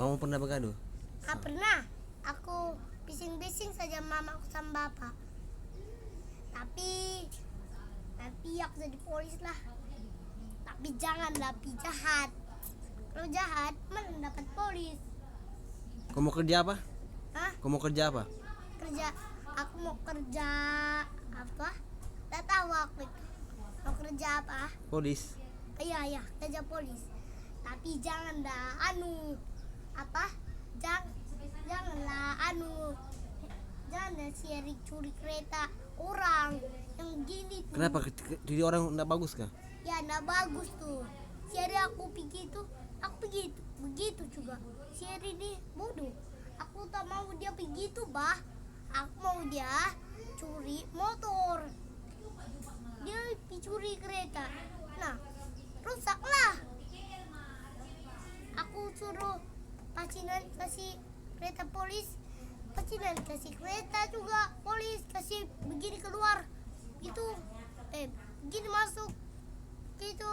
Mama pernah begaduh? Gak pernah. Aku bising-bising saja mamaku sama bapak. Tapi tapi aku jadi polis lah. Tapi jangan tapi jahat. Kalau jahat mana dapat polis? Kau mau kerja apa? Hah? Kau mau kerja apa? Kerja aku mau kerja apa? Tidak tahu aku. Mau kerja apa? Polis. Iya iya kerja polis. Tapi jangan dah anu apa? Jangan janganlah anu jangan sirik curi kereta orang yang gini tuh. Kenapa ke- ke- diri orang enggak bagus kah? Ya nggak bagus tuh. Siri aku begitu, aku begitu, begitu juga. Siri ini bodoh. Aku tak mau dia begitu, bah. Aku mau dia curi motor. Dia curi kereta. Nah, rusaklah. Aku suruh pasinan kasih kereta polis. Pasinan kasih kereta juga polis kasih begini keluar. Itu eh begini masuk. Gitu